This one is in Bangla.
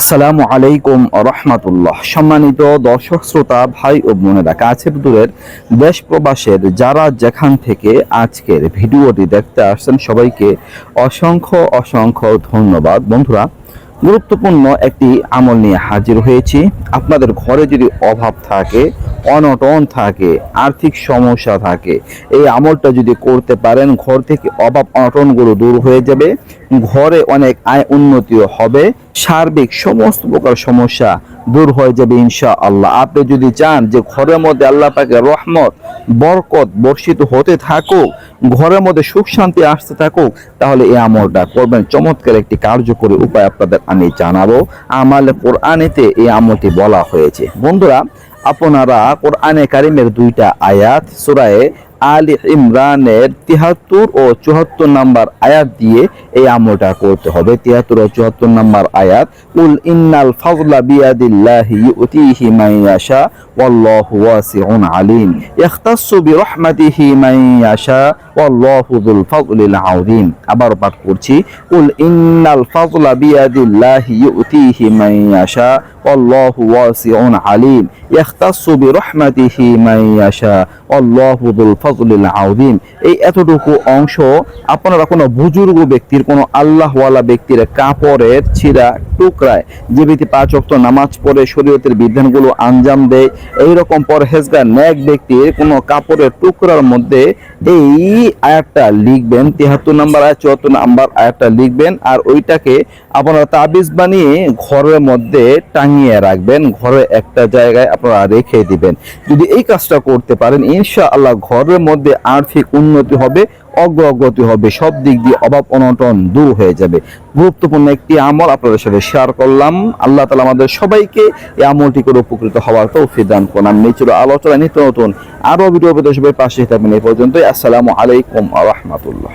আসসালামু আলাইকুম রহমাতুল্লাহ। সম্মানিত দর্শক, শ্রোতা, ভাই ও বোনেরা কাছে দূরের দেশ প্রবাসের যারা যেখান থেকে আজকের ভিডিওটি দেখতে আসছেন, সবাইকে অসংখ্য অসংখ্য ধন্যবাদ। বন্ধুরা, গুরুত্বপূর্ণ একটি আমল নিয়ে হাজির হয়েছি। আপনাদের ঘরে যদি অভাব থাকে, অনটন থাকে, আর্থিক সমস্যা থাকে, এই আমলটা যদি করতে পারেন, ঘর থেকে অভাব, অনটনগুলো দূর হয়ে যাবে, ঘরে অনেক আয় উন্নতিও হবে, সার্বিক সমস্ত প্রকার সমস্যা দূর হয়ে যাবে ইনশা আল্লাহ আপনি যদি চান যে ঘরের মধ্যে আল্লাহ পাকে রহমত, বরকত বর্ষিত হতে থাকুক, ঘরের মধ্যে সুখ শান্তি আসতে থাকুক, তাহলে এই আমলটা করবেন। চমৎকার একটি কার্যকরী উপায় আপনাদের আমি জানাব। আমাল কোরআনেতে এই আমলটি বলা হয়েছে। বন্ধুরা আপনারা কোরআনে কারিমের দুইটা আয়াত সুরায়ে আলী ইমরানের তিহাত্তর ও চুয়াত্তর নাম্বার আয়াত দিয়ে এই আমলটা করতে হবে। তিয়াত্তর ও চুয়াত্তর নাম্বার আয়াত, উল ইন্নাল ফাজলা বিয়াদিল্লাহি ইউতিহি মান ইয়াশা, ওয়াল্লাহু ওয়াসিউন আলিম। ইখতাসসু বিরহমাতিহি মান ইয়াশা, ওয়াল্লাহু যুল ফাজলিল আযীম। আবার পাঠ করছি, উল ইন্নাল ফাজলা বিয়াদিল্লাহি ইউতিহি মান ইয়াশা, ওয়াল্লাহু ওয়াসিউন আলিম। ইখতাসসু বিরহমাতিহি মান ইয়াশা, ওয়াল্লাহু যুল ফাজলিল আযীম। এই এতটুকু অংশ আপনারা কোনো বুজুর্গ ব্যক্তির, কোনো আল্লাহওয়ালা ব্যক্তির কাপড়ের ছিঁড়া টুকরায় যে ব্যক্তি পাঁচ ওয়াক্ত নামাজ পড়ে শরীয়তের বিধানগুলো আঞ্জাম দেয় এই রকম পরহেজগার, ন্যাক ব্যক্তির কোনো কাপড়ের টুকরার মধ্যে এই আয়াতটা লিখবেন, তিহাত্তর নাম্বার আয়াত, চুয়াত্তর নাম্বার আয়াতটা লিখবেন আর ওইটাকে আপনারা তাবিজ বানিয়ে ঘরের মধ্যে টাঙিয়ে রাখবেন, ঘরে একটা জায়গায় আপনারা রেখে দিবেন। যদি এই কাজটা করতে পারেন ইনশা আল্লাহ ঘরের মধ্যে আর্থিক উন্নতি হবে, অগ্রগতি হবে। সব দিক দিয়ে অভাব অনটন দূর হয়ে যাবে। গুরুত্বপূর্ণ একটি আমল আপনাদের সাথে শেয়ার করলাম। আল্লাহ তালা আমাদের সবাইকে এই আমলটি করে উপকৃত হওয়ার তৌফিক দান করলাম নিচুর আলোচনা। নিত্য নতুন আরও ভিডিও পেতে সবাই পাশে থাকবেন। এই পর্যন্তই। আসসালামু আলাইকুম আ রহমতুল্লাহ।